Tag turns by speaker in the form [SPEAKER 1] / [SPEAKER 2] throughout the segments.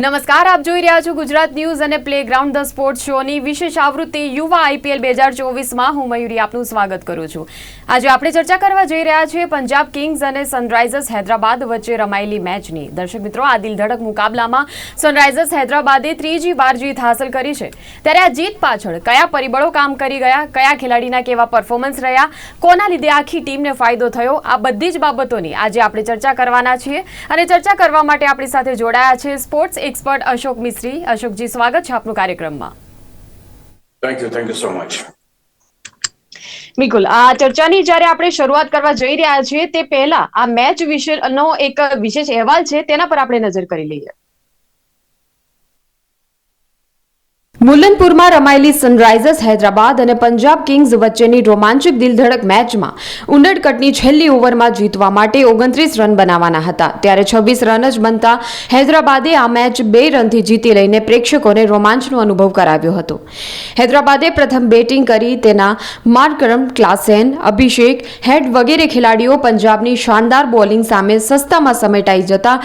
[SPEAKER 1] નમસ્કાર, આપ જોઈ રહ્યા છો ગુજરાત ન્યૂઝ અને પ્લેગ્રાઉન્ડ ધ સ્પોર્ટ શોની વિશેષ આવૃત્તિ યુવા આઈપીએલ બે હજાર ચોવીસમાં હું મયુરી આપનું સ્વાગત કરું છું. આજે આપણે ચર્ચા કરવા જઈ રહ્યા છીએ પંજાબ કિંગ્સ અને સનરાઇઝર્સ હૈદરાબાદ વચ્ચે રમાયેલી મેચની. દર્શક મિત્રો, આ દિલધડક મુકાબલામાં સનરાઇઝર્સ હૈદરાબાદે ત્રીજી વાર જીત હાંસલ કરી છે. ત્યારે આ જીત પાછળ કયા પરિબળો કામ કરી ગયા, કયા ખેલાડીના કેવા પરફોર્મન્સ રહ્યા, કોના લીધે આખી ટીમને ફાયદો થયો, આ બધી જ બાબતોની આજે આપણે ચર્ચા કરવાના છીએ. અને ચર્ચા કરવા માટે આપણી સાથે જોડાયા છે સ્પોર્ટ્સ એક્સપર્ટ અશોક મિસ્ત્રી. અશોકજી, સ્વાગત છે આપનું કાર્યક્રમમાં.
[SPEAKER 2] Thank you thank you so much.
[SPEAKER 1] બિલકુલ. આ ચર્ચાની જ્યારે આપણે શરૂઆત કરવા જઈ રહ્યા છીએ, તે પહેલા આ મેચ વિશેનો એક વિશેષ અહેવાલ છે, તેના પર આપણે નજર કરી લઈએ. મુલનપુરમાં રમાયેલી સનરાઇઝર્સ હૈદરાબાદ અને પંજાબ કિંગ્સ વચ્ચેની રોમાંચક દિલધડક મેચમાં ઉંડરકટની છેલ્લી ઓવરમાં જીતવા માટે ઓગણત્રીસ રન બનાવવાના હતા. ત્યારે છવ્વીસ રન જ બનતા હૈદરાબાદે આ મેચ બે રનથી જીતી લઈને પ્રેક્ષકોને રોમાંચનો અનુભવ કરાવ્યો હતો. હૈદરાબાદે પ્રથમ બેટિંગ કરી તેના માર્કરમ ક્લાસેન, અભિષેક, હેડ વગેરે ખેલાડીઓ પંજાબની શાનદાર બોલિંગ સામે સસ્તામાં સમેટાઈ જતા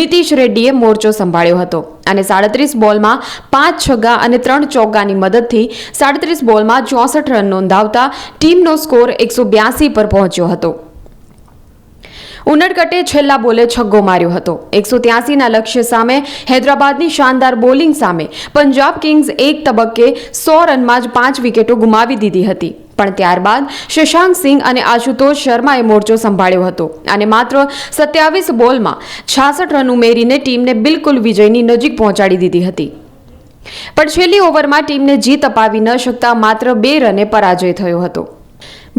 [SPEAKER 1] નીતિશ રેડ્ડીએ મોરચો સંભાળ્યો હતો. અને સાડત્રીસ બોલમાં પાંચ છગ્ગા અને ત્રણ ચોગ્ગાની મદદથી સાડત્રીસ બોલમાં ચોસઠ રન નોંધાવતા ટીમનો સ્કોર એકસો બ્યાસી પર પહોંચ્યો હતો. ઉનડકટે છેલ્લા બોલે છગ્ગો માર્યો હતો. એકસો ત્યાસીના લક્ષ્ય સામે હૈદરાબાદની શાનદાર બોલિંગ સામે પંજાબ કિંગ્સ એક તબક્કે સો રનમાં જ પાંચ વિકેટો ગુમાવી દીધી હતી. પણ ત્યારબાદ શશાંક સિંહ અને આશુતોષ શર્માએ મોરચો સંભાળ્યો હતો અને માત્ર સત્યાવીસ બોલમાં છાસઠ રન ઉમેરીને ટીમને બિલકુલ વિજયની નજીક પહોંચાડી દીધી હતી. પણ છેલ્લી ઓવરમાં ટીમને જીત અપાવી ન શકતા માત્ર બે રને પરાજય થયો હતો.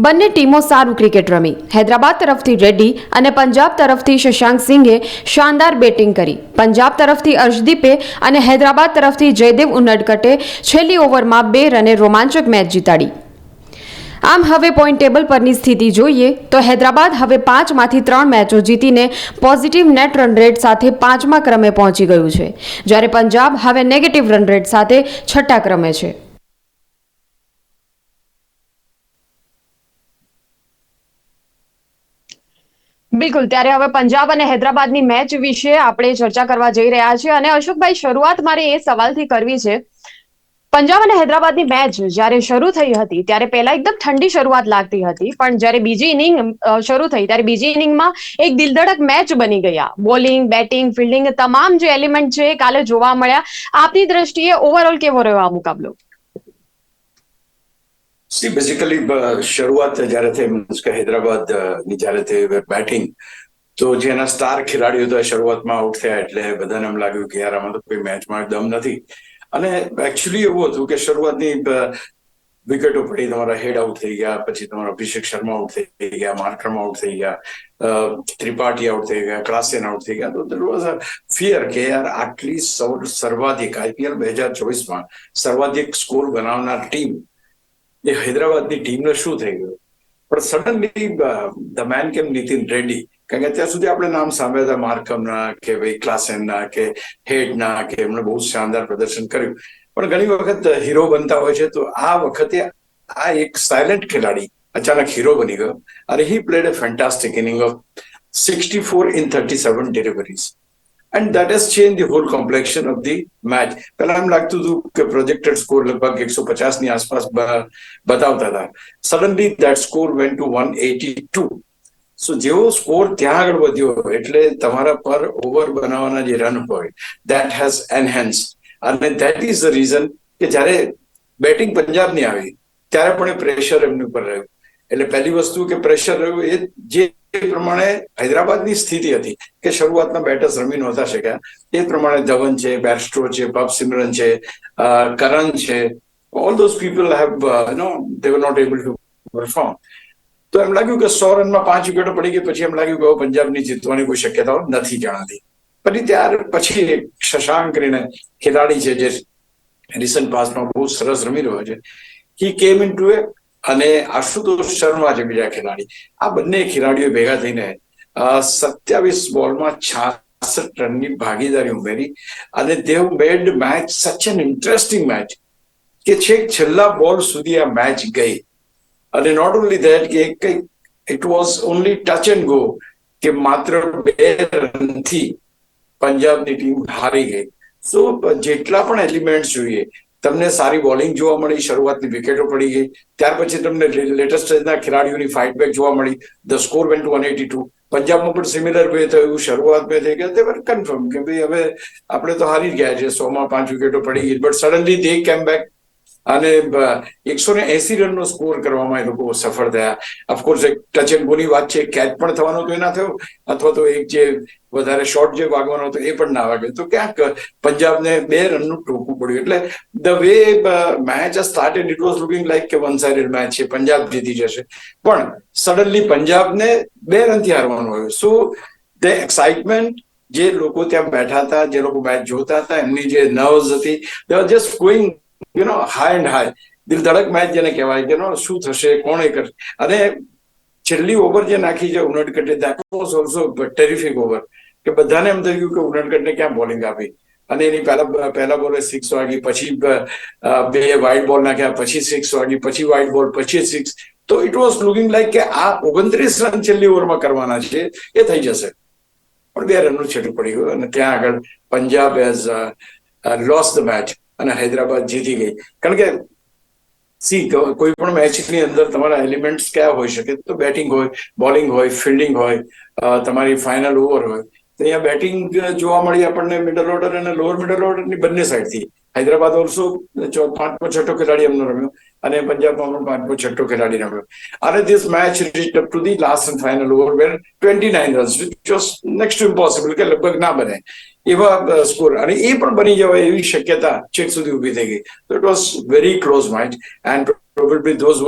[SPEAKER 1] બંને ટીમો સારું ક્રિકેટ રમી. હૈદરાબાદ તરફથી રેડ્ડી અને પંજાબ તરફથી શશાંક સિંઘે શાનદાર બેટિંગ કરી. પંજાબ તરફથી અર્શદીપે અને હૈદરાબાદ તરફથી જયદેવ ઉનડકટે છેલ્લી ઓવરમાં બે રને રોમાંચક મેચ જીતાડી. આમ હવે પોઈન્ટ ટેબલ પરની સ્થિતિ જોઈએ તો હૈદરાબાદ હવે પાંચમાંથી ત્રણ મેચો જીતીને પોઝિટિવ નેટ રન રેટ સાથે પાંચમા ક્રમે પહોંચી ગયું છે. જ્યારે પંજાબ હવે નેગેટિવ રન રેટ સાથે છઠ્ઠા ક્રમે છે. બિલકુલ, ત્યારે હવે પંજાબ અને હૈદરાબાદની મેચ વિશે આપણે ચર્ચા કરવા જઈ રહ્યા છીએ અને અશોકભાઈ, શરૂઆત મારે એ સવાલથી કરવી છે પંજાબ અને હૈદરાબાદની મેચ જ્યારે શરૂ થઈ હતી, ત્યારે પહેલા એકદમ ઠંડી શરૂઆત લાગતી હતી. પણ જ્યારે બીજી ઇનિંગ શરૂ થઈ, ત્યારે બીજી ઇનિંગમાં એક દિલધડક મેચ બની ગયા. બોલિંગ બેટિંગ ફિલ્ડિંગ તમામ જે એલિમેન્ટ છે કાલે જોવા મળ્યા. આપની દ્રષ્ટિએ ઓવરઓલ કેવો રહ્યો આ મુકાબલો?
[SPEAKER 2] સી બેઝિકલી શરૂઆત જ્યારે થઈ હૈદરાબાદની જ્યારે થઈ બેટિંગ તો જેના સ્ટાર ખેલાડીઓ તો શરૂઆતમાં આઉટ થયા એટલે બધાને એમ લાગ્યું કે યાર, આમાં તો કોઈ મેચમાં દમ નથી. અને એકચ્યુઅલી એવું હતું કે શરૂઆતની વિકેટો પડી તમારા હેડ આઉટ થઈ ગયા, પછી તમારા અભિષેક શર્મા આઉટ થઈ ગયા માર્કરમ આઉટ થઈ ગયા ત્રિપાઠી આઉટ થઈ ગયા, ક્લાસેન આઉટ થઈ ગયા. તો there વોઝ fear કે યાર આટલી સર્વાધિક આઈપીએલ બે હજાર ચોવીસમાં સર્વાધિક સ્કોર બનાવનાર ટીમ એ હૈદરાબાદની ટીમને શું થઈ ગયું? પણ સડનલી ધ મેન કેમ નીતિન રેડ્ડી કારણ કે અત્યાર સુધી આપણે નામ સાંભળ્યા હતા માર્કમના કે ભાઈ ક્લાસેનના કે હેડના કે એમણે બહુ શાનદાર પ્રદર્શન કર્યું. પણ ઘણી વખત હીરો બનતા હોય છે તો આ વખતે આ એક સાયલેન્ટ ખેલાડી અચાનક હીરો બની ગયો. અને he played a fantastic inning of sixty four in thirty seven deliveries and that has change the whole complexion of the match પહેલા એમ લાગતું હતું કે પ્રોજેક્ટેડ સ્કોર લગભગ એકસો પચાસની આસપાસ બતાવતા હતા suddenly that score when two one eighty two સો જેવો સ્કોર ત્યાં આગળ વધ્યો એટલે તમારા પર ઓવર બનાવવાના જે રન હોય દેટ હેઝ એનહેન્સ અને દેટ ઇઝ ધ રીઝન કે જ્યારે બેટિંગ પંજાબની આવી ત્યારે પણ એ પ્રેશર એમની ઉપર રહ્યું એટલે પહેલી વસ્તુ કે પ્રેશર રહ્યું એ જે પ્રમાણે હૈદરાબાદની સ્થિતિ હતી કે શરૂઆતના બેટર્સ રમી નહોતા શક્યા. એ પ્રમાણે ધવન છે બેરસ્ટ્રો છે પબ સિમરન છે કરણ છે. All those people have no they were not able to perform તો એમ લાગ્યું કે સો રનમાં પાંચ વિકેટો પડી ગઈ, પછી એમ લાગ્યું કે પંજાબની જીતવાની કોઈ શક્યતાઓ નથી જણાતી. પછી ત્યાર પછી શશાંક કરીને ખેલાડી છે જે રિસન્ટ પાસમાં બહુ સરસ રમી રહ્યો છે. હી કેમ ઇન ટુ એ અને આશુતોષ શર્મા છે બીજા ખેલાડી. આ બંને ખેલાડીઓ ભેગા થઈને સત્યાવીસ બોલમાં છાસઠ રનની ભાગીદારી ઉમેરી અને they made match such an interesting match કે છેક છેલ્લા બોલ સુધી આ મેચ ગઈ. અને નોટ ઓનલી ધેટ કે કઈ it was only touch and go કે માત્ર બે રનથી પંજાબની ટીમ હારી ગઈ. સો જેટલા પણ એલિમેન્ટ જોઈએ તમને સારી બોલિંગ જોવા મળી, શરૂઆતની વિકેટો પડી ગઈ. ત્યાર પછી તમને લેટેસ્ટ સ્ટેજના ખેલાડીઓની ફાઇટ બેક જોવા મળી. The score went one eighty two પંજાબમાં પણ સિમિલર વે થયું. શરૂઆત મેં થઈ ગયા તે કન્ફર્મ કે ભાઈ હવે આપણે તો હારી જ ગયા છે સોમાં પાંચ વિકેટો પડી ગઈ. બટ સડનલી દે કેમ બેક અને એકસો ને એસી રનનો સ્કોર કરવામાં એ લોકો સફળ થયા. ઓફકોર્સ એક ટચ એન્ડ ગોની વાત છે કેચ પણ થવાનો તો એ ના થયો, અથવા તો એક જે વધારે શોર્ટ જે વાગવાનો હતો એ પણ ના વાગ્યો. તો ક્યાંક પંજાબને બે રનનું ટોકવું પડ્યું. એટલે the way match started it was looking like કે વન સાઇડેડ મેચ છે. પંજાબ જીતી જશે. પણ સડનલી પંજાબને બે રનથી હારવાનું આવ્યું. સો ધ એક્સાઇટમેન્ટ જે લોકો ત્યાં બેઠા હતા, જે લોકો મેચ જોતા હતા, એમની જે નર્વસ હતી they are just going you know high and high દિલ ધડક મેચ જેને કહેવાય, કે નો શું થશે, કોણે કરશે અને છેલ્લી ઓવર જે નાખી છે, ઉનડકટે that was also terrific over કે બધાને એમ થઈ ગયું કે ઉનડકટને ક્યાં બોલિંગ આપી? અને એની પહેલા પહેલા બોલે સિક્સ વાગી, પછી બે વાઇડ બોલ નાખ્યા, પછી સિક્સ વાગી, પછી વાઇડ બોલ પછી સિક્સ તો ઇટ વોઝ લુકિંગ લાઈક કે આ ઓગણત્રીસ રન છેલ્લી ઓવરમાં કરવાના છે, એ થઈ જશે. પણ બે રનનું છેટું પડી ગયું અને ત્યાં આગળ Punjab has lost the match અને હૈદરાબાદ જીતી ગઈ. કારણ કે સી કોઈ પણ મેચની અંદર તમારા એલિમેન્ટ્સ કયા હોઈ શકે? તો બેટિંગ હોય બોલિંગ હોય ફિલ્ડિંગ હોય તમારી ફાઇનલ ઓવર હોય. તો અહીંયા બેટિંગ જોવા મળી આપણને મિડલ ઓર્ડર અને લોઅર મિડલ ઓર્ડરની બંને સાઈડથી હૈદરાબાદ ઓલસો પાંચમો, છઠ્ઠો ખેલાડી એમનો રમ્યો. અને પંજાબમાં પણ પાંચમો, છઠ્ઠો ખેલાડી રમ્યો. અને this match reach up to the last and final over where twenty nine runs which was next impossible કે લગભગ ના બને. એવા સ્કોર અને એ પણ બની જવાય એવી શક્યતા છેક સુધી ઊભી થઈ ગઈ. તો it was very close match and probably those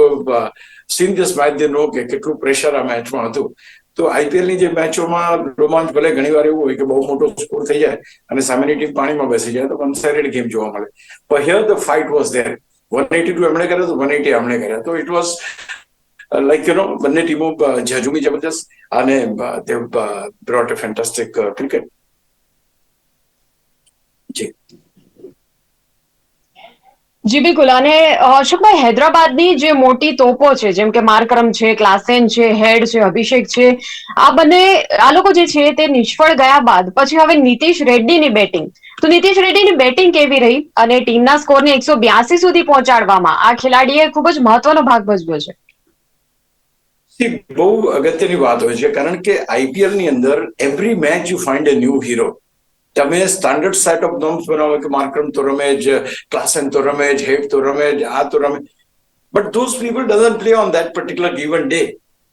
[SPEAKER 2] seen this match they know કે કેટલું પ્રેશર આ મેચમાં હતું. તો આઈપીએલની જે મેચોમાં રોમાંચ ભલે ઘણી વાર એવું હોય કે બહુ મોટો સ્કોર થઈ જાય અને સામેની ટીમ પાણીમાં બેસી જાય તો વન ગેમ જોવા મળે. પણ here the fight was there one eighty two એમણે કર્યા તો વન એટી એમણે કર્યા. તો it was like you know બંને ટીમો ઝઝુમી જબરજસ્ત અને તે બ્રોટ અ ફેન્ટાસ્ટિક ક્રિકેટ જી.
[SPEAKER 3] જી, બિલકુલ. અને અશોકભાઈ હૈદરાબાદની જે મોટી તોપો છે, જેમ કે માર્કરમ છે, ક્લાસેન છે, હેડ છે, અભિષેક છે, આ બંને, આ લોકો જે છે તે નિષ્ફળ ગયા બાદ પછી હવે નીતિશ રેડ્ડીની બેટિંગ. તો નીતિશ રેડ્ડીની બેટિંગ કેવી રહી? અને ટીમના સ્કોરને એકસો બ્યાસી સુધી પહોંચાડવામાં આ ખેલાડીએ ખૂબ જ મહત્વનો ભાગ ભજવ્યો છે.
[SPEAKER 2] બહુ અગત્યની વાત હોય છે, કારણ કે આઈપીએલની અંદર every match you find a new hero. તમે સ્ટાન્ડર્ડ સેટ ઓફ નોર્મ્સ બનાવો કે માર્કરમ તો રમે જ ક્લાસન તો રમે જ હેડ તો રમે જ આ તો રમે but those people doesn't play on that particular given day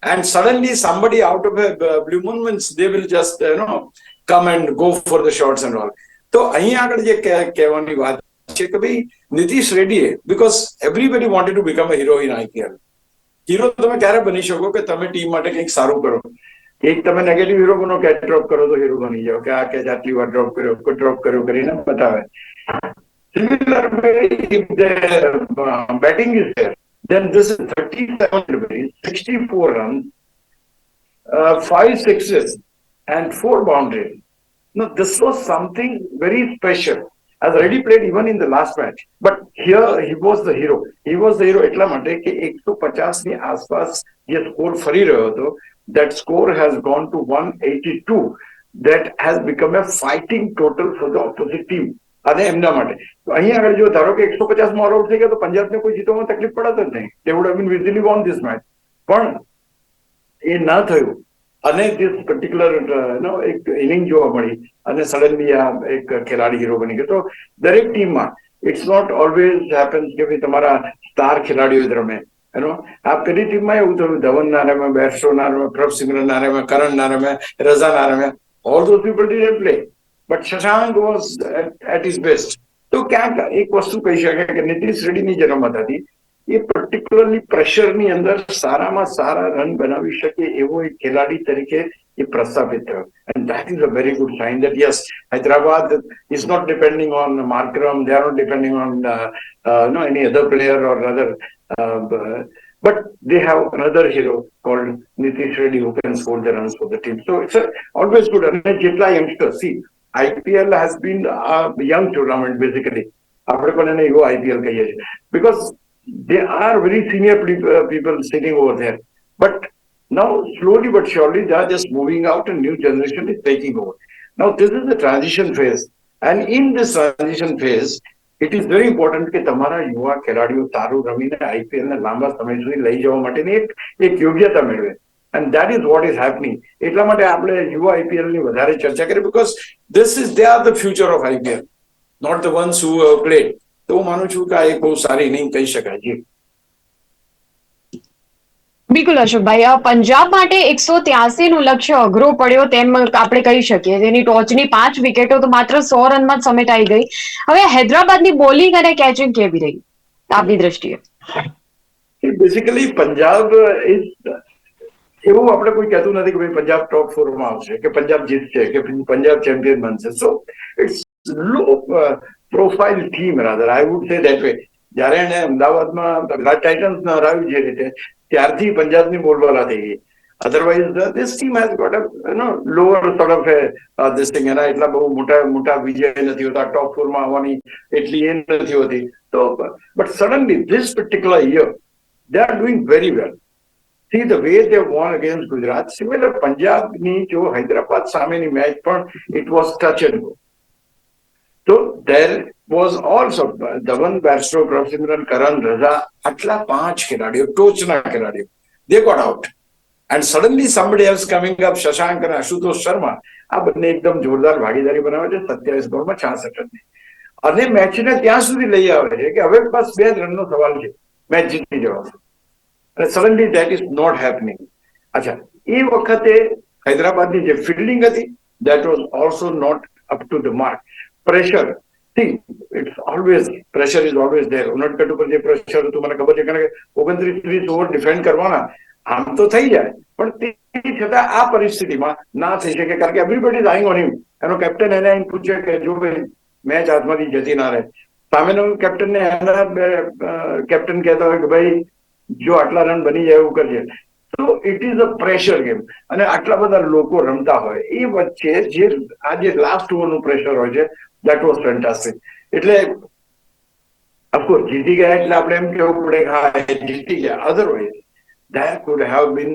[SPEAKER 2] and suddenly somebody out of a blue moon they will just, you know, come and go for the shots and all. તો અહીં આગળ જે કહેવાની વાત છે કે ભાઈ, નીતિશ રેડ્ડીએ because everybody wanted to become a hero in IPL hero તમે ક્યારે બની શકો કે તમે ટીમ માટે કંઈક સારું કરો? એક તમે નેગેટિવ હીરો બનો કે ડ્રોપ કરો તો હીરો બની જાઓ કે આ કે આટલી વાર ડ્રોપ કર્યો કોઈ ડ્રોપ કર્યો કરીને બતાવે similar batting is there then this is 37 deliveries, 64 runs, uh, five sixes, and four boundaries. No, this was something very special. As already played even in the last match, but here he was the hero. He was the hero એટલા માટે કે 150 ની આસપાસ જે score ફરી રહ્યો હતો that score has gone to 182 that has become a fighting total for the opposite team. અને એમના માટે. તો અહીં આગળ જો ધારો કે એકસો પચાસમાં આઉટ થઈ ગયા, તો પંજાબને કોઈ જીતવામાં તકલીફ પડત જ નહીં. તે would been easily won this match પણ એ ના થયું. અને ધીસ પર્ટિક્યુલર નો એક ઇનિંગ જોવા મળી. અને સડનલી આ એક ખેલાડી હીરો બની ગયો. તો દરેક ટીમમાં ઇટ્સ નોટ ઓલવેઝ હેપન્સ કે ભાઈ તમારા સ્ટાર ખેલાડીઓ રમે. એનો? આ પેલી ટીમમાં એવું થયું? ધવન ના રમે બેરસ્ટો ના રમે પ્રભ સિમરન ના કરણ ના રઝા ના all those people did play but Shashank was at his best તો ક્યાંક એક વસ્તુ કહી શકાય કે નીતિશ રેડ્ડીની જે રમત હતી. એ પર્ટિક્યુલરલી પ્રેશરની અંદર સારામાં સારા રન બનાવી શકે એવો એક ખેલાડી તરીકે એ પ્રસ્થાપિત થયો. And that is a very good sign that yes Hyderabad is not depending on Markram they are not depending on no any other player or other but they have another hero called Nitish Reddy who can score the runs for the team. So it's a, always good. And Jetla youngsters, see, IPL has been a young tournament basically. આપણે પણ એને એવો IPL કહીએ છીએ because they are very senior pe- uh, people sitting over there. But now slowly but surely they are just moving out and new generation is taking over. Now this is the transition phase. And in this transition phase it is very important કે તમારા યુવા ખેલાડીઓ સારું રમીને IPL ને લાંબા સમય સુધી લઈ જવા માટેની એક એક યોગ્યતા મેળવે. And that is what is happening એટલા માટે આપણે યુવા આઈપીએલની વધારે ચર્ચા કરી because this is they are the future of IPL not the ones who played તો હું માનું છું કે આ એક બહુ સારી ઇનિંગ કહી શકાય. જી.
[SPEAKER 3] બિલકુલ અશોકભાઈ પંજાબ માટે એકસો ત્યાસી નું લક્ષ્ય અઘરો પડ્યો તેમ આપણે કહી શકીએ. તેની ટોચની પાંચ વિકેટો તો માત્ર સો રનમાં જ સમેટાઈ ગઈ. હવે હૈદરાબાદની બોલિંગ અને કેચિંગ કેવી રહી? આપની દ્રષ્ટિએ.
[SPEAKER 2] બેઝિકલી પંજાબ એવું આપણે કોઈ કહેતું નથી કે ભાઈ પંજાબ ટોપ ફોરમાં આવશે, કે પંજાબ જીતશે, કે પંજાબ ચેમ્પિયન બનશે. So it's low profile team rather I would say that way જ્યારે એને અમદાવાદમાં, ગુજરાત ટાઇટન્સ હરાવ્યું જે રીતે ત્યારથી પંજાબની બોલબાલા થઈ ગઈ. Otherwise this team has got a no lower sort of this thing એના એટલા બહુ મોટા મોટા વિજય નથી હોતા ટોપ ફોરમાં આવવાની એટલી એ નથી હોતી. તો but suddenly this particular year they are doing very well see the way they won against Gujarat similar પંજાબની જો હૈદરાબાદ સામેની મેચ પણ it was touch and go તો there was also Dhawan Bairstow Prabhsimran Curran Raza આટલા પાંચ ખેલાડીઓ ટોચના ખેલાડીઓ they got out. And suddenly somebody else coming up, Shashank અને આશુતોષ શર્મા આ બંને એકદમ જોરદાર ભાગીદારી બનાવે છે સત્યાવીસ બોલમાં છાસઠ રનની અને મેચને ત્યાં સુધી લઈ આવે છે કે હવે બસ બે જ રનનો સવાલ છે મેચ જીતી જવાનો અને suddenly that is not happening અચ્છા એ વખતે હૈદરાબાદની જે ફિલ્ડિંગ હતી that was also not up to the mark pressure it's always pressure is always there Unadkat ઉપર જે પ્રેશર હતું મને ખબર છે કારણ કે ઓગણત્રીસ ત્રીસ ઓવર ડિફેન્ડ કરવાના આમ તો થઈ જાય પણ તે છતાં આ પરિસ્થિતિમાં ના થઈ શકે કારણ કે everybody is eyeing on him એનો કેપ્ટન એને એમ પૂછે કે જો ભાઈ મેચ હાથમાંથી જતી ના રહે સામેનો કેપ્ટનને એના કેપ્ટન કહેતા હોય કે ભાઈ જો આટલા રન બની જાય એવું કરજે તો it is a pressure game અને આટલા બધા લોકો રમતા હોય એ વચ્ચે જે આ જે લાસ્ટ ઓવરનું પ્રેશર હોય છે દેટ વોઝ ફેન્ટાસ્ટિક એટલે અફકોર્સ જીતી ગયા એટલે આપણે એમ કહેવું પડે કે હા જીતી ગયા otherwise that could have been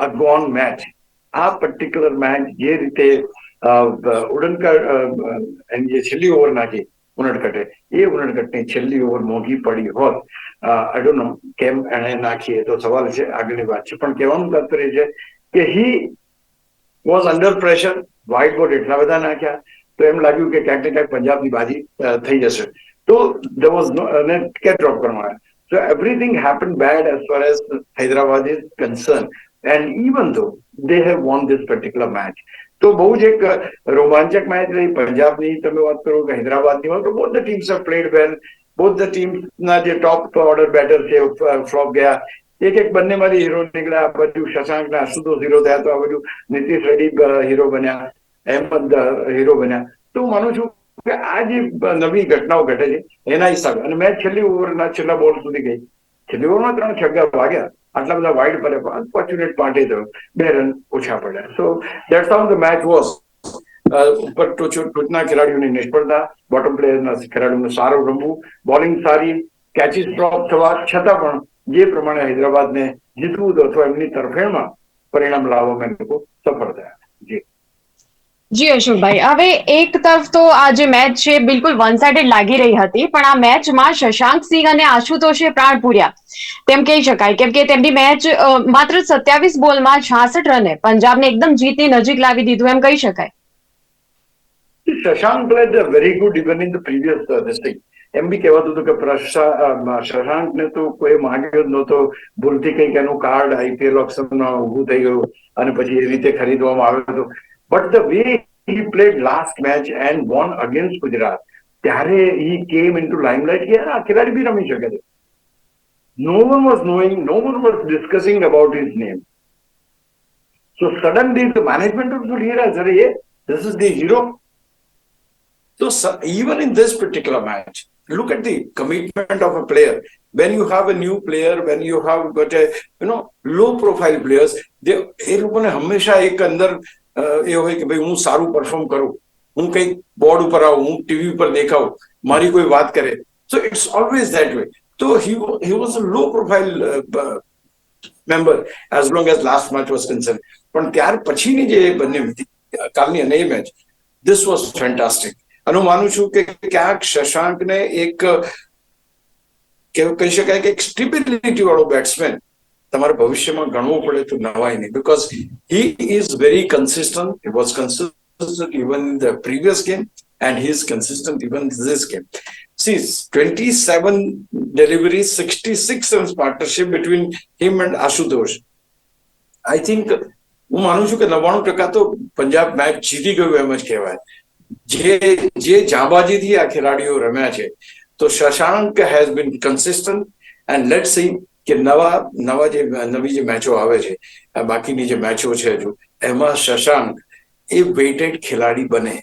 [SPEAKER 2] a gone match આ પર્ટિક્યુલર મેચ જે રીતે ઉડનકર એની જે છેલ્લી ઓવર નાખી, ઉનડકટે, એ ઉનડકટની છેલ્લી ઓવર મોંઘી પડી હોત. આઈ ડોન્ટ નો કેમ એને નાખીએ તો સવાલ છે, આગળની વાત છે. પણ કહેવાનું તાત્પર્ય છે કે he was under pressure wide ball એટલા બધા નાખ્યા તો એમ લાગ્યું કે ક્યાંક ને ક્યાંક પંજાબની બાજી થઈ જશે. તો ધ વોઝ નો અને કેચ ડ્રોપ કરવામાં આવ્યા. So everything happen bad as far as Hyderabad is concern and even though they have won this particular match તો બહુ જ એક રોમાંચક મેચ રહી. પંજાબની તમે વાત કરો કે હૈદરાબાદની વાત તો both the teams have played well both the ટીમ્સના જે ટોપ ઓર્ડર બેટર છે ફ્લોપ ગયા. એક એક બંને મારી હીરો નીકળ્યા. આ શશાંકના આશુતોષ હીરો થયા તો આ બધું નીતિશ રેડ્ડી હીરો બન્યા. અહેમદ હીરો બન્યા. તો માનું છું કે આ જે નવી ઘટનાઓ ઘટે છે, એના હિસાબે. અને મેં છેલ્લી ઓવરના છેલ્લા બોલ સુધી ગઈ. છેલ્લી ઓવરમાં ત્રણ છગ્ગા વાગ્યા. આટલા બધા વાઇડ પડે અનફોર્ચ્યુનેટ પાર્ટી થયો. બે રન ઓછા પડ્યા. So that's how the match was ઉપર ટોચના ખેલાડીઓની નિષ્ફળતા બોટમ પ્લેયરના ખેલાડીઓનું સારું રમવું બોલિંગ સારી કેચીસ ડ્રોપ થવા છતાં પણ જે પ્રમાણે હૈદરાબાદને જીતવું હતું અથવા એમની તરફેણમાં પરિણામ લાવવામાં લોકો સફળ થયા. જી,
[SPEAKER 3] અશોકભાઈ. હવે એક તરફ તો આ જે મેચ છે, બિલકુલ વન સાઇડેડ લાગી રહી હતી, પણ આ મેચમાં શશાંક સિંહ અને આશુતોષે પ્રાણ પૂર્યા. તેમ કહી શકાય કેમ કે તેમની મેચ માત્ર સત્યાવીસ બોલમાં છાસઠ રને પંજાબને એકદમ જીતની નજીક લાવી દીધું એમ કહી શકાય.
[SPEAKER 2] Shashank played very good even in the previous thing. એમ બી કહેવાતું હતું કે શશાંકને તો કોઈ માંગ્યો જ નહોતો. ભૂલથી કંઈક એનું કાર્ડ આઈપીએલ ઓપ્શનમાં ઊભું થઈ ગયું અને પછી એ રીતે ખરીદવામાં આવ્યું હતું. But the way he played last match and won against Gujarat ત્યારે હી કેમ ઇન ટુ લાઇમલાઇટ કે આ ખેલાડી બી રમી શકે છે no one was knowing no one was discussing about his name so suddenly the management of the here અરે this is the hero So, so even in this particular match, look at the commitment of a player. When you have a new player, when you have got a you know low profile players, they એ લોકોને હંમેશા એક અંદર અ, એ હોય કે ભાઈ હું સારું perform કરું, હું કંઈક બોર્ડ ઉપર આવું, હું ટીવી ઉપર દેખાઉં મારી કોઈ વાત કરે. So it's always that way તો he was a low profile member as long as last match was concern પણ ત્યાર પછીની જે બંને કાલની અને એ મેચ ધીસ વોઝ ફેન્ટાસ્ટિક અને હું માનું છું કે ક્યાંક શશાંકને એક કહી શકાય કે એક સ્ટેબિલિટી વાળો બેટ્સમેન તમારે ભવિષ્યમાં ગણવું પડે તો નવાય નહીં because he is very consistent he was consistent even in the previous game and he consistent consistent even in this game. See, 27 deliveries, 66 runs partnership between him and Ashutosh. I think હું માનું છું કે નવ્વાણું ટકા તો Punjab match જીતી ગયું એમ જ કહેવાય જે જે જાંબાજીથી આ ખેલાડીઓ રમ્યા છે તો Shashank has been consistent and let see કે નવા નવા જે નવી જે મેચો આવે છે બાકીની જે મેચો છે હજુ એમાં શશાંક એ વેઇટેડ ખેલાડી બને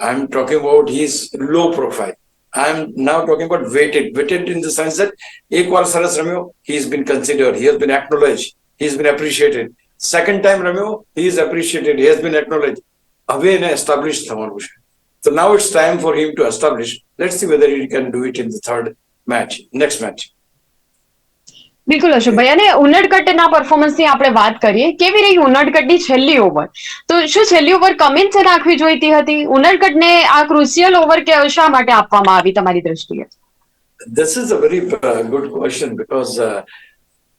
[SPEAKER 2] I'm talking about his low profile. I'm now talking about weighted. Weighted in the sense that એક વાર સરસ રમ્યો he has been considered, he has been acknowledged, he has been appreciated. Second time રમ્યો he is appreciated, he has been acknowledged. હવે એને establish થવાનું છે. So now it's time for him to establish. Let's see whether he can do it in the third match, next match.
[SPEAKER 3] બિલકુલ અશોકભાઈ. અને ઉનડકટના પરફોર્મન્સની આપણે વાત કરીએ કેવી રહી ઉનડકટની છેલ્લી ઓવર તો શું છેલ્લી ઓવર કમિન્સે નાખવી જોઈતી હતી? ઉનડકટને આ ક્રુશિયલ ઓવર કે શા માટે આપવામાં આવી તમારી દ્રષ્ટિએ?
[SPEAKER 2] Very uh, good question because uh,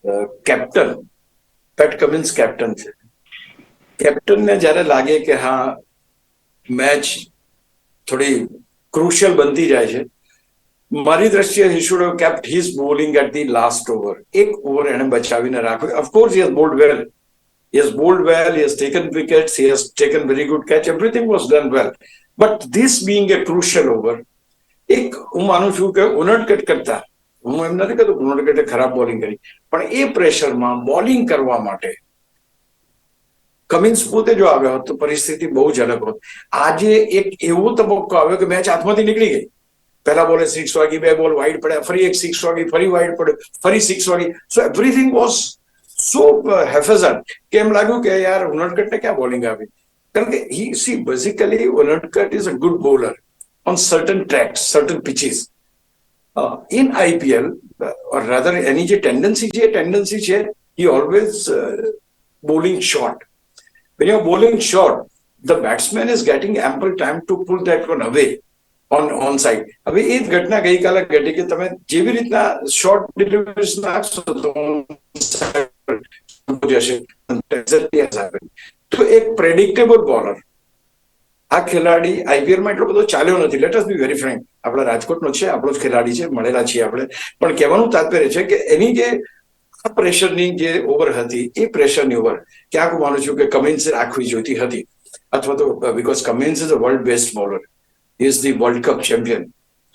[SPEAKER 2] uh, captain, Pat Cummins captain છે. કેપ્ટનને જ્યારે લાગે કે હા મેચ થોડી ક્રુશિયલ બનતી જાય છે મારી દ્રષ્ટિએ he should have kept his bowling at the last over એક ઓવર એને બચાવીને રાખ્યો of course he has bowled well yes has well well, taken taken he has taken very good catch, everything was done well. But this being a crucial over, એક હું માનું છું કે ઉનડકટ કરતા હું એમ નથી કહેતો ઉનડકટે ખરાબ બોલિંગ કરી. પણ એ પ્રેશરમાં બોલિંગ કરવા માટે કમિન્સ પોતે જો આવ્યો હોત તો પરિસ્થિતિ બહુ જ અલગ હોત. આજે એક એવો તબક્કો આવ્યો કે મેચ હાથમાંથી નીકળી ગઈ. પહેલા બોલે સિક્સ વાગી બે બોલ વાઇડ પડ્યા ફરી એક સિક્સ વાગી ફરી વાઇડ પડ્યો ફરી સિક્સ વાગી સો એવરીથિંગ વોઝ સો હેફેઝન કે એમ લાગ્યું કે યાર ઉનડકટને ક્યાં બોલિંગ આવી કારણ કે he see basically Unadkat is a good bowler certain pitches. Uh, in IPL, uh, or rather any જે tendency છે tendency છે always uh, bowling short. When you're bowling short, the batsman is getting ample time to pull that away on on side હવે એ જ ઘટના ગઈકાલે ઘટી કે તમે જેવી રીતના શોર્ટ ડિલિવરીઝ નાખશો તો. તો એક પ્રેડિક્ટેબલ બોલર આ ખેલાડી આઈપીએલમાં એટલો બધો ચાલ્યો નથી. Let us be very frank આપણા રાજકોટનો છે, આપણો જ ખેલાડી છે, મળેલા છીએ આપણે. પણ કહેવાનું તાત્પર્ય છે કે એની જે આ પ્રેશરની જે ઓવર હતી, એ પ્રેશરની ઓવર ક્યાંક માનું છું કે કમિન્સ રાખવી જોઈતી હતી. અથવા તો because Cummins is a world best bowler is the world cup champion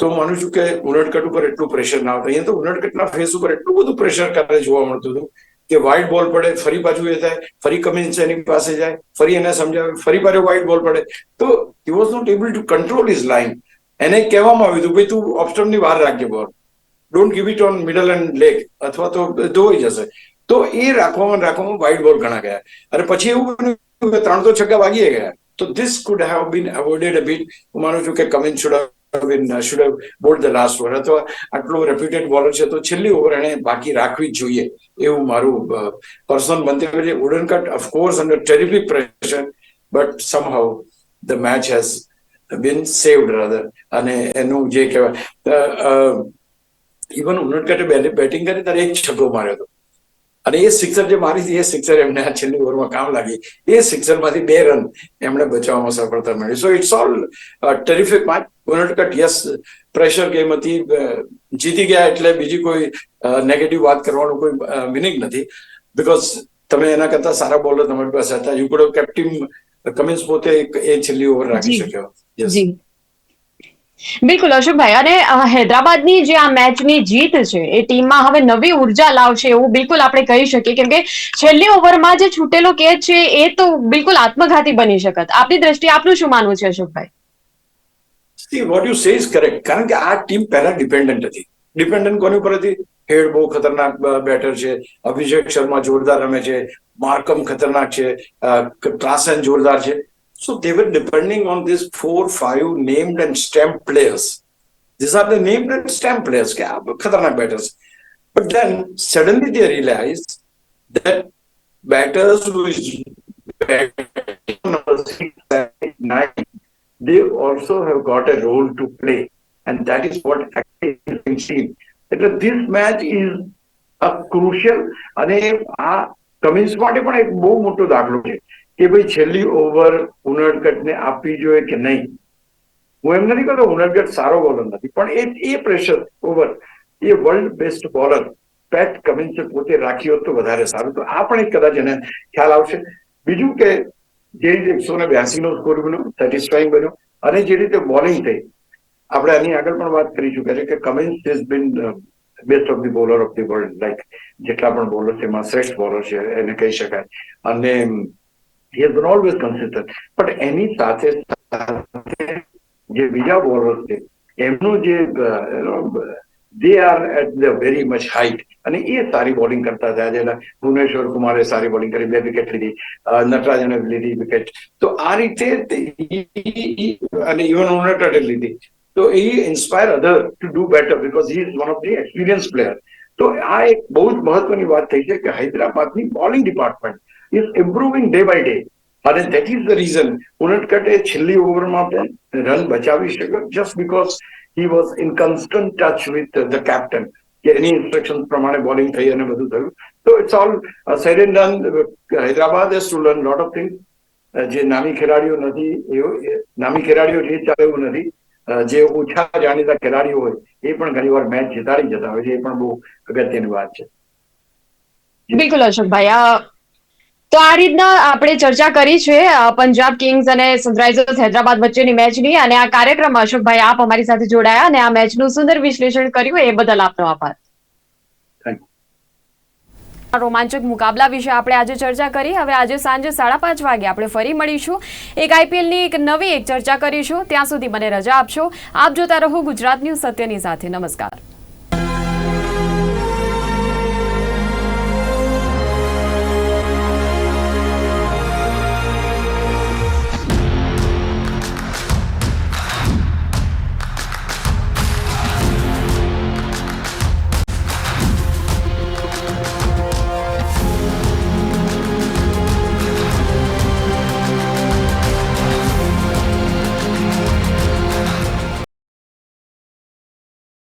[SPEAKER 2] તો માનું છું કે ઉનડકટ ઉપર એટલું પ્રેશર ના આવતું અહીંયા તો ઉનડકટના ફેસ ઉપર એટલું બધું પ્રેશર કાલે જોવા મળતું હતું કે વાઇડ બોલ પડે, ફરી પાછું એ થાય, ફરી કમિન્સ એની પાસે જાય, ફરી એને સમજાવે, ફરી પાછો વાઇડ બોલ પડે. તો he was not able to control his line એને કહેવામાં આવ્યું હતું, ભાઈ, તું ઓપ્શનની બહાર રાખજે ball don't give it on middle and leg અથવા તો ધોઈ જશે. તો એ રાખવામાં રાખવામાં વાઇડ બોલ ઘણા ગયા. અને પછી એવું બન્યું કે ત્રણ તો છગ્ગા વાગીએ ગયા. તો this could have been a bit હું માનું છું કે Cummins should uh, should have bowled the અથવા આટલો રેપ્યુટેડ બોલર છે તો છેલ્લી ઓવર એને બાકી રાખવી જ જોઈએ. એવું મારું પર્સનલ મંતવ્ય છે. But of course under terrific pressure but somehow the match has been saved rather અને એનું જે કહેવાય ઇવન ઉનડકટે બેટિંગ કરી ત્યારે એક છગ્ગો માર્યો હતો. અને એ સિક્સર જે મારી હતી એ સિક્સર એમને આ છેલ્લી ઓવરમાં કામ લાગી. એ સિક્સરમાંથી બે રન એમણે બચાવવામાં સફળતા મળી so it's all terrific match but yes pressure game હતી. જીતી ગયા એટલે બીજી કોઈ નેગેટિવ વાત કરવાનું કોઈ મિનિંગ નથી. બીકોઝ તમે એના કરતા સારા બોલર તમારી પાસે હતા. યુ કુડ કેપ્ટન કમિન્સ પોતે એ છેલ્લી ઓવર રાખી શક્યો. યસ
[SPEAKER 3] જી. બિલકુલ અશોકભાઈ અને હૈદરાબાદની જે આ મેચની જીત છે, એ ટીમમાં હવે નવી ઊર્જા લાવશે એવું બિલકુલ આપણે કહી શકીએ. કેમ કે છેલ્લી ઓવરમાં જે છૂટેલો કેચ છે, એ તો બિલકુલ આત્મઘાતી બની શકત. આપની દ્રષ્ટિએ આપનું શું માનવું છે અશોકભાઈ
[SPEAKER 2] what you say is correct. કારણ કે આ ટીમ પહેલા ડિપેન્ડન્ટ હતી. ડિપેન્ડન્ટ કોની ઉપર હતી? હેડ બહુ ખતરનાક બેટર છે. અભિષેક શર્મા જોરદાર રમે છે. માર્કમ ખતરનાક છે. ક્લાસન જોરદાર છે. So they were depending on this four five named and stamp players this are the named and stamp players કે આ ખતરનાક batters but then suddenly they realise that batters who is batting number six, seven, nine, they also have got a role to play. And that is what actually is being seen. એટલે this match is a crucial અને આ Cummins માટે પણ એક બહુ મોટો દાખલો છે કે ભાઈ છેલ્લી ઓવર ઉનડકટને આપવી જોઈએ કે નહીં? હું એમ નથી કહેતો ઉનડકટ સારો બોલર નથી, પણ એ એ પ્રેશર ઓવર એ વર્લ્ડ બેસ્ટ બોલર પેટ કમિન્સે પોતે રાખી હોત તો વધારે સારું. તો આ પણ એક કદાચ એને ખ્યાલ આવશે. બીજું કે જે રીતે એકસો ને બ્યાસી નો સ્કોર બન્યો સેટિસ્ફાઈંગ બન્યો, અને જે રીતે બોલિંગ થઈ. આપણે આની આગળ પણ વાત કરી ચુક્યા છે કે Cummins is been best of the bowler of the world like જેટલા પણ બોલર છે, એમાં શ્રેષ્ઠ બોલર છે, એને કહી શકાય. અને he has been always consistent. પણ એની સાથે સાથે જે બીજા બોલર છે, એમનું જે they are at the very much height અને એ સારી બોલિંગ કરતા થયા છે ભુવનેશ્વર કુમારે સારી બોલિંગ કરી, બે વિકેટ લીધી નટરાજને લીધી વિકેટ તો આ રીતે અને ઇવન ઉનટે લીધી. તો એ inspire other to do better because he is one of the experience player તો આ એક બહુ જ મહત્વની વાત થઈ છે કે હૈદરાબાદની bowling department is improving day by day અને ધેટ ઇઝ ધ રીઝન ઉનટકટે છેલ્લી ઓવરમાં પણ રન બચાવી શક્યો just because he was in constant touch with the captain કે એની ઇન્સ્ટ્રક્શન પ્રમાણે બોલિંગ થઈ અને બધું થયું તો it's all said and done Hyderabad has to learn lot of thing જે નામી ખેલાડીઓ નથી એ નામી ખેલાડીઓ જે ચાલે એવું નથી જે ઓછા જાણીતા ખેલાડીઓ હોય એ પણ ઘણીવાર મેચ જીતાડી જતા હોય છે એ પણ બહુ અગત્યની વાત છે
[SPEAKER 3] બિલકુલ અશોકભાઈ આ તો આ રીતના આપણે ચર્ચા કરી છે પંજાબ કિંગ્સ અને સનરાઇઝર્સ હૈદરાબાદ વચ્ચેની મેચની અને આ કાર્યક્રમ અશોકભાઈ આપ અમારી સાથે જોડાયા અને આ મેચનું સુંદર વિશ્લેષણ કર્યું એ બદલ આપનો આભાર.
[SPEAKER 1] રોમાંચક મુકાબલા વિશે આપણે આજે ચર્ચા કરી. હવે આજે સાંજે સાડા પાંચ વાગે આપણે ફરી મળીશું. એક આઈપીએલની એક નવી એક ચર્ચા કરીશું. ત્યાં સુધી મને રજા આપશો. આપ જોતા રહો ગુજરાત ન્યૂઝ સત્યની સાથે. નમસ્કાર.